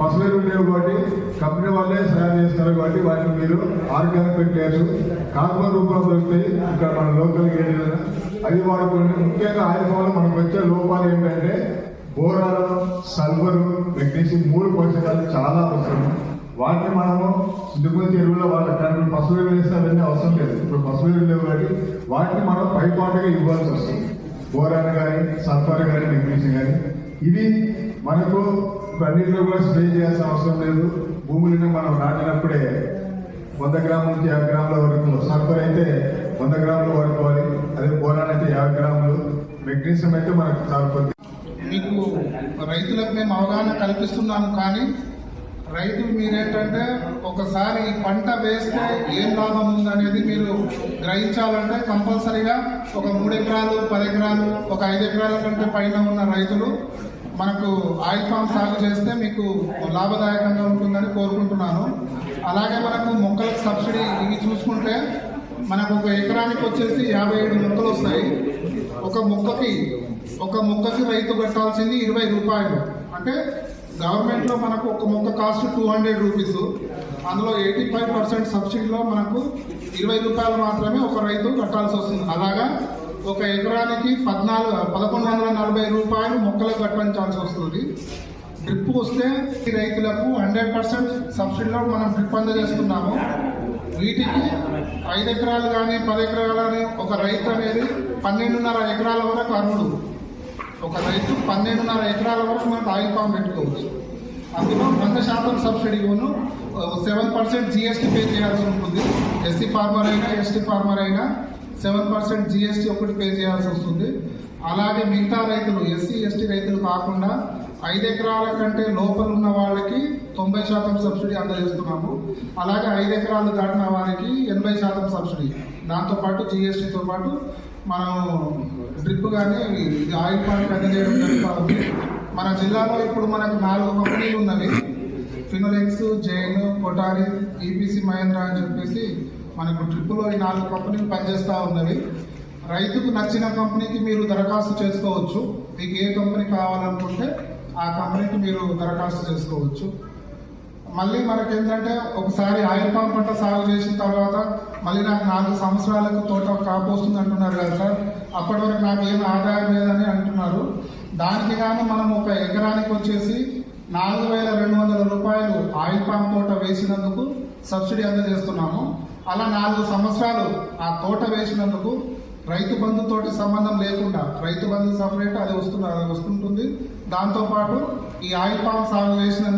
పశువులు లేవు కాబట్టి కంపెనీ వాళ్ళే తయారు చేస్తారు కాబట్టి వాటిని మీరు ఆర్గానిక్ ఫెర్టిలైజర్స్ కార్బన్ రూపంలో దొరుకుతాయి ఇక్కడ మన లోకల్ ఏరియాలో అవి వాడుకోండి ముఖ్యంగా ఆయిల్ మనకు వచ్చే లోపాలు ఏంటంటే బోరాలు సల్ఫర్ మెగ్నీషియం మూడు పోషకాలు చాలా అవసరం. వాటిని మనము దిగుమతి ఎరువులో వాళ్ళ కానీ పశువు వేస్తారని అవసరం లేదు. ఇప్పుడు పశువు లేవు కాబట్టి వాటిని మనం పైపాటుగా ఇవ్వాల్సి వస్తుంది. బోరాన్ కానీ సల్ఫర్ కానీ మెగ్నీషియం కానీ. ఇది మనకు అన్నింటిలో కూడా స్ప్రే చేయాల్సిన అవసరం లేదు. భూములను మనం నాటినప్పుడే వంద గ్రాముల నుంచి యాభై గ్రాముల వరకు సల్ఫర్ అయితే వంద గ్రాములు వాడుకోవాలి. అదే బోరాన్ అయితే యాభై గ్రాములు. మెగ్నీషియం అయితే మనకు చాలా మీకు రైతులకు మేము అవగాహన కల్పిస్తున్నాము కానీ రైతులు మీరేంటంటే ఒకసారి పంట వేస్తే ఏం లాభం ఉందనేది మీరు గ్రహించాలంటే కంపల్సరీగా ఒక మూడు ఎకరాలు పది ఎకరాలు ఒక ఐదు ఎకరాల కంటే పైన ఉన్న రైతులు మనకు ఆయిల్ ఫామ్ సాగు చేస్తే మీకు లాభదాయకంగా ఉంటుందని కోరుకుంటున్నాను. అలాగే మనకు మొక్కలకు సబ్సిడీ ఇవి చూసుకుంటే మనకు ఒక ఎకరానికి వచ్చేసి యాభై ఏడు మొక్కలు వస్తాయి. ఒక మొక్కకి ఒక మొక్కకి రైతు కట్టాల్సింది ఇరవై రూపాయలు. అంటే గవర్నమెంట్లో మనకు ఒక మొక్క కాస్ట్ టూ హండ్రెడ్ రూపీస్. అందులో ఎయిటీ ఫైవ్ పర్సెంట్ సబ్సిడీలో మనకు ఇరవై రూపాయలు మాత్రమే ఒక రైతు కట్టాల్సి వస్తుంది. అలాగా ఒక ఎకరానికి పద్నాలుగు పదకొండు వందల నలభై రూపాయలు మొక్కలకు కట్టించాల్సి వస్తుంది. డ్రిప్ వస్తే ఈ రైతులకు హండ్రెడ్ పర్సెంట్ సబ్సిడీలో మనం డ్రిప్ అందజేస్తున్నాము. వీటికి ఐదు ఎకరాలు కానీ పది ఎకరాలు కానీ ఒక రైతు అనేది పన్నెండున్నర ఎకరాల వరకు అర్హుడు. ఒక రైతు పన్నెండున్నర ఎకరాల వరకు మనం ఆయిల్ పామ్ పెట్టుకోవచ్చు. అందులో వంద శాతం సబ్సిడీను సెవెన్ పర్సెంట్ జిఎస్టీ పే చేయాల్సి ఉంటుంది. ఎస్సీ ఫార్మర్ అయినా ఎస్టీ ఫార్మర్ అయినా. సెవెన్ పర్సెంట్ జిఎస్టీ ఒకటి పే చేయాల్సి వస్తుంది. అలాగే మిగతా రైతులు ఎస్సీ ఎస్టీ రైతులు కాకుండా ఐదు ఎకరాల కంటే లోపల ఉన్న వాళ్ళకి తొంభై శాతం సబ్సిడీ అందజేస్తున్నాము. అలాగే ఐదు ఎకరాలు దాటిన వారికి ఎనభై శాతం సబ్సిడీ. దాంతోపాటు జిఎస్టీతో పాటు మనం డ్రిప్ కానీ ఆయిల్ పాయింట్ అందజేయడం జరుగుతూ మన జిల్లాలో ఇప్పుడు మనకు నాలుగు కంపెనీలు ఉన్నవి. ఫినోలెక్స్ జైన్ కొటారి ఈపీసీ మహేంద్ర అని చెప్పేసి మనకు ట్రిప్పులో ఈ నాలుగు కంపెనీలు పనిచేస్తూ ఉన్నవి. రైతుకు నచ్చిన కంపెనీకి మీరు దరఖాస్తు చేసుకోవచ్చు. మీకు ఏ కంపెనీ కావాలనుకుంటే ఆ కంపెనీకి మీరు దరఖాస్తు చేసుకోవచ్చు. మళ్ళీ మనకి ఏంటంటే ఒకసారి ఆయిల్ పామ్ పంట సాగు చేసిన తర్వాత మళ్ళీ నాకు నాలుగు సంవత్సరాలకు తోట కాపోస్తుంది అంటున్నారు కదా సార్. అప్పటి వరకు నాకు ఏం ఆదాయం లేదని అంటున్నారు. దానికి గాను మనం ఒక ఎకరానికి వచ్చేసి నాలుగు వేల రెండు వందల రూపాయలు ఆయిల్ పామ్ తోట వేసినందుకు సబ్సిడీ అందజేస్తున్నాము. అలా నాలుగు సంవత్సరాలు ఆ తోట వేసినందుకు రైతు బంధుతోటి సంబంధం లేకుండా రైతు బంధు సపరేట్ అది వస్తున్న అది వస్తుంటుంది. దాంతోపాటు ఈ ఆయిల్ పామ్ సాగు చేసినందుకు